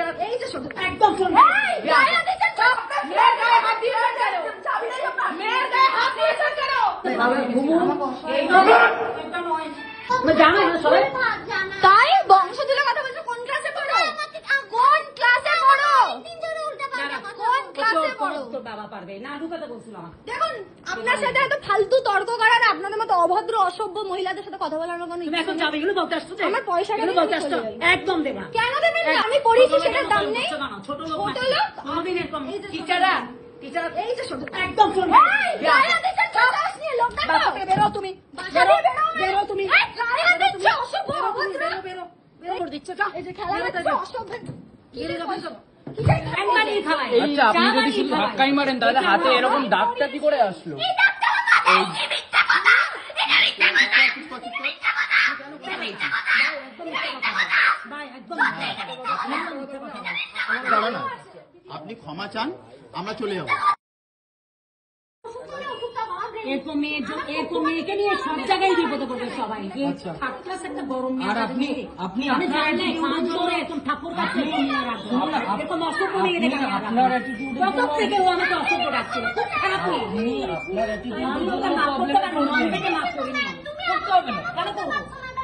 Teacher এই যে শোনো একদম শোন। এই, গায়ে হাত দিচ্ছেন মেয়ের গায়ে হাত দিয়েছেন কেন মেয়ের গায়ে হাত দিয়েছেন কেন এই নয়, নয়। জানো সবাই তাই বংশ তুলে কথা বলছো কোন ক্লাসে পড়ো কোন ক্লাসে পড়ো কোন ক্লাসে তোর বাবা পারবে। না দু বলছিল আমাকে। দেখুন আপনার সাথে এত ফালতু তর্ক করার আপনাদের মতো অভদ্র অসভ্য মহিলাদের সাথে কথা বলার কোনো তুমি এখন যাবে এগুলো বলতে আসছো আমার পয়সাটা এগুলো বলতে আসছো? একদম দেবা। কেন দেবেন আমি পড়িয়েছি সেটার দাম নেই। ছোট লোক ছোট লোক? কোনোদিন এরকম ছোট টিচাররা টিচার এই যে শোনো একদম ছোট বেরো তুমি। বেরো। তুমি। অসভ্য, অভদ্র। বেরো বেরো। বেরো। দিচ্ছ যা এই যে খেলা। অসভ্য। আচ্ছা আপনি যদি শুধু ধাক্কাই মারেন তাহলে হাতে এরকম দাগটা কি করে আসলো। আপনি ক্ষমা চান আমরা চলে যাব। এরকম মেয়ে এরকম মেয়েকে নিয়ে সব জায়গায় বিপদে পড়বে সবাই আচ্ছা। থার্ড ক্লাস একটা বড় মেয়ে আর আপনি- আপনি এরকম ঠাকুর কাছে এরকম অসভ্য মেয়ে দেখে আপনার প্রথম জন্য- থেকে ও আমাকে অসভ্য ডাকছিল খুব খারাপ মেয়ে। আপনার attitude আমি ওকে মাফ করতে পারব আমি করবেন। মাফ করিনি করতে হবে না। কেন করব?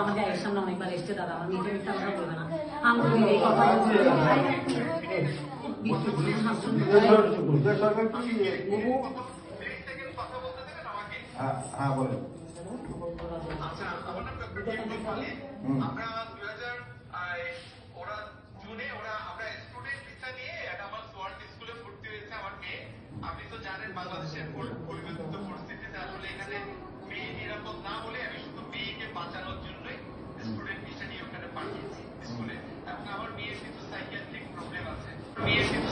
আমাদের এর সামনে অনেকবার এসছে দাদা, আমার নিজের মিথ্যা কথা বলবে না। আমি ওরা জুনে ওরা আমরা স্টুডেন্ট ভিসা নিয়ে আমার সোয়ার্ট স্কুলে ভর্তি হয়েছে আমার আপনি তো জানেন বাংলাদেশের পরি- পরিবর্তিত পরিস্থিতিতে আসলে এখানে মেয়ে নিরাপদ না বলে আমি শুধু মেয়েকে বাঁচানোর জন্যই স্টুডেন্ট ভিসা নিয়ে ওখানে পাঠিয়েছি স্কুলে এবং আমার মেয়ের কিন্তু সাইকিয়াট্রিক প্রবলেম আছে মেয়ের কিন্তু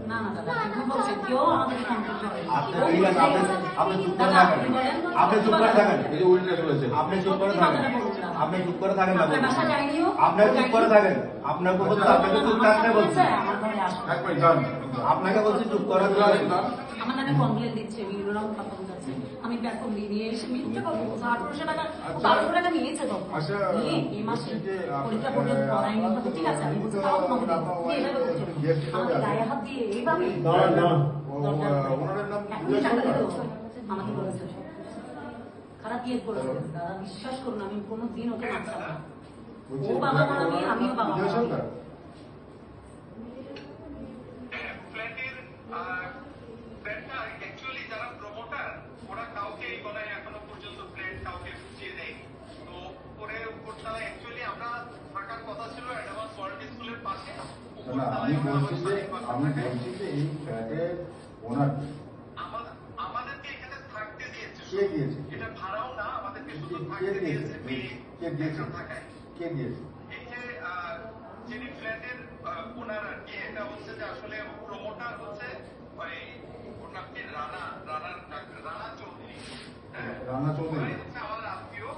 আপনি চুপ করে থাকেন আপনি চুপ করে থাকেন আপনি চুপ করে থাকেন আপনি চুপ করে থাকেন আপনাকে চুপ আপনাকে বলছি চুপ করার জন্য আমার নামে কমপ্লেন দিচ্ছে বিভিন্ন রকম কথা বলছে আমি বেতন দিয়ে নিয়ে এসে মিথ্যে কথা বলছে আঠারোশো টাকা বারোশো টাকা নিয়েছে তো আচ্ছা, নিয়ে এই মাসে পরীক্ষা পর্যন্ত পড়ায়নি ঠিক আছে আমি বলছি তাও তোমাকে আমাকে গায়ে হাত দিয়ে এইভাবে এখনই টাকা দিতে আমাকে বলেছে। খারাপ ইয়ে করেছে। দাদা বিশ্বাস করুন আমি কোনো দিন ওকে মানতাম না। ও বাবা বড় আমিও বাবা না, আমি বলছি যে আমি বলছি যে এই ফ্ল্যাটের ওনার আমাদেরকে এখানে থাকতে দিয়েছে কে দিয়েছে? এটা ভাড়াও না আমাদেরকে শুধু থাকতে দিয়েছে কে দিয়েছে কে দিয়েছে এই যে যিনি ফ্ল্যাটের ওনার আর কি এটা হচ্ছে যে আসলে প্রমোটার হচ্ছে ওই ওর নাম কি রানা রানার রানা চৌধুরী হ্যাঁ রানা চৌধুরী হচ্ছে আমাদের আত্মীয়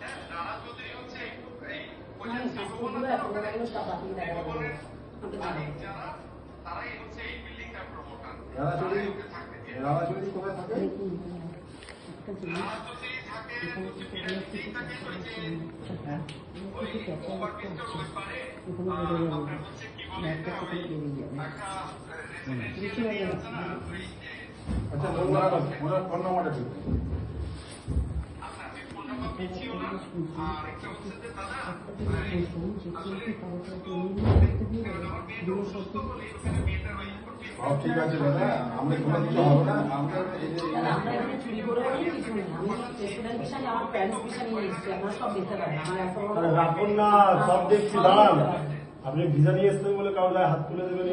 হ্যাঁ রানা চৌধুরী হচ্ছে এই ওই যে আমি শিশুভবন শাস্তিগুলো আছে এখন ওখানে, এগুলো সব বাতিল দেখা যাবে। শিশুভবনের আমাকে জানাও। মালিক যারা তারাই হচ্ছে এই বিল্ডিংটার প্রমোটার রানা চৌধুরী থাকতে দিয়ে রানা চৌধুরী কোথায় থাকে আচ্ছা ওনার ওনার ফোন নাম্বারটা দিন সব ঠিক আছে দাদা আমরা কোনো কিছু হবে না আমরা এই যে আমরা এখানে চুরি করে কিছু নেই নিয়ে আমার প্যারেন্টস ভিসা নিয়ে এসেছি আপনারা সব দিতে আমার এত রাখুন না সব দেখছি দাঁড়ান আপনি ভিসা নিয়ে এসছেন বলে গায়ে হাত তুলে দেবেন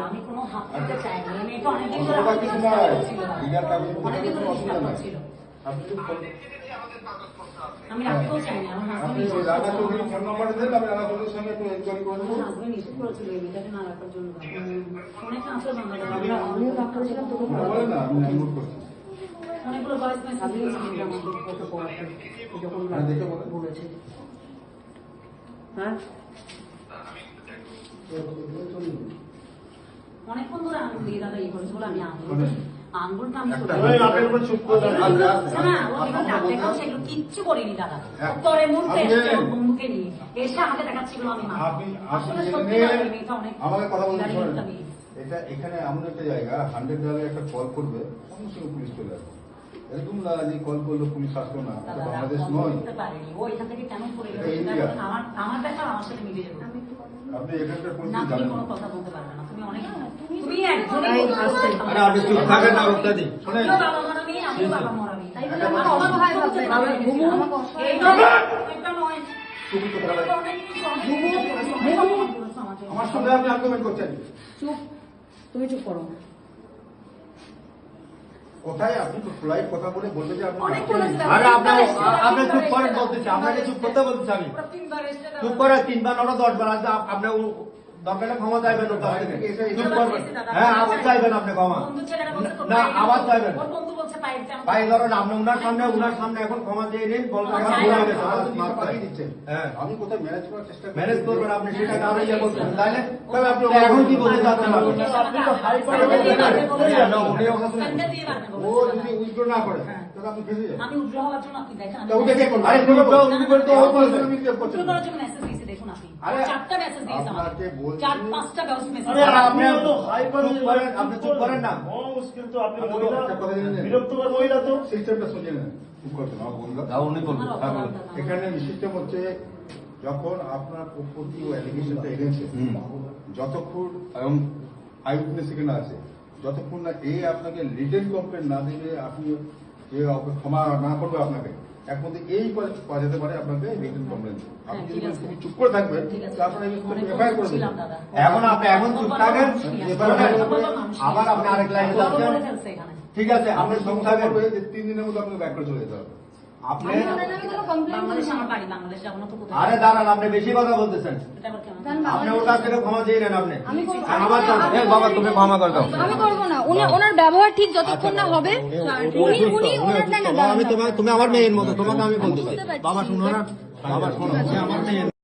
আমি কোনো হাত তুলতে চাই না আমি এটা অনেকদিন ধরে আমার অনেকদিন ধরে অসুবিধা ছিল আপনি আমি রাখতেও চাই না আমার অনেকগুলো কত পড়াতে যখন হ্যাঁ, বলেছে। হ্যাঁ? অনেকক্ষণ ধরে আঙুল দিয়ে দাদা এই করেছে বলে আমি আঙুল শোনেন। আমি একটা- তুলে- ওই আপনার উপর চুপ করে দাঁড়ান। আচ্ছা, কিচ্ছু করিনি দাদা। তরে ওর বন্ধুকে নিয়ে এসে আমাকে দেখাচ্ছিল আমি আমাকে কথা বলতে। এটা এখানে এমন একটা জায়গা হান্ড্রেড ডালে একটা কল করবে সঙ্গে সঙ্গে পুলিশ চলে আসবে এরকম না যে কল করল পুলিশ আসলো না বাংলাদেশ নয়? ইন্ডিয়া। আপনি এখানকার পরিস্থিতি জানেন বলতে চুপ আমার। তুমি সঙ্গে আপনি আর্গুমেন্ট করছেন। চুপ। তুমি চুপ করো। কোথায়? আপনি তো ফ্লাইট কথা বলে বলবে যে আপনি। আরে চুপ করেন বলতেছি। আপনাকে চুপ করতে বলতেছি আমি। তিনবার চুপ করে তিনবার নটা দশ বার আপনার দরকারে ক্ষমা চাইবেন ওর কাছ থেকে হ্যাঁ আবার চাইবেন আপনি ক্ষমা না আবার চাইবেন ভাই ধরেন আপনি উনার সামনে উনার সামনে এখন ক্ষমা চেয়ে নিন বলবেন আমার ভুল হয়ে গেছে আমার মাফ করে দিন। হ্যাঁ আমি কোথায় ম্যানেজ করার চেষ্টা ম্যানেজ করবেন আপনি সেটা কারণে ইয়ে করছেন তাইলে তবে আপনি এখন কি বলতে চাচ্ছেন আপনি আপনি তো হাই পারে সামনে দিয়ে বলছেন। মারবে বলেছে। না, উনি কথা শুনুন। সামনে দিয়ে মারবে ও যদি উইথড্র না করে তাহলে আপনি ফেসে যাবেন আমি উদ্র হওয়ার জন্য আপনি দেখেন আমি তো করে ও বলছে আমি কি করছি? উদ্র করার জন্য মেসেজ দিয়েছে দেখুন আপনি চারটা মেসেজ দিয়েছে আমাকে চার পাঁচটা মেসেজ আরে আপনি তো চুপ করেন আপনি চুপ করেন না। মুশকিল তো আপনি আপনি মহিলা। একটা কথা জেনে নিন। বিরক্তকর মহিলা তো। সিস্টেমটা শুনে নেন। খুব করছেন আমার বন্ধুরা। উনি আমার এখানে সিস্টেম হচ্ছে যখন আপনার প্রতি ও অ্যালিগেশনটা এনেছে যতক্ষণ এবং এখানে আছে যতক্ষণ না এ আপনাকে রিটেন কমপ্লেন না দেবে আপনি এ ক্ষমা না করবে আপনাকে এই পাওয়া যেতে পারে আপনাকে রিটার্ন কমপ্লেন আপনি ঠিক যদি আছে। চুপ করে থাকবেন এফআইআর করে দেবেন এখন আপনি এখন চুপ থাকেন আবার আপনি আরেক লাইনে যাচ্ছেন। ঠিক আছে আপনি চুপ তিন দিনের মধ্যে আপনাকে ব্যাক করে চলে যেতে হবে। আরে দাঁড়ান আপনি বেশি কথা বলতেছেন। আপনি ওর কাছ থেকে ক্ষমা চেয়ে নেন আপনি। বাবা তুমি ক্ষমা করে দাও। আমি করব না। উনি ওনার ব্যবহার ঠিক যতক্ষণ না হবে উনি উনি ওনার না না আমি তোমার তুমি আমার মেয়ের মতো তোমাকে আমি বলতে চাই বাবা শুনো না। বাবা শোনো আমার মেয়ের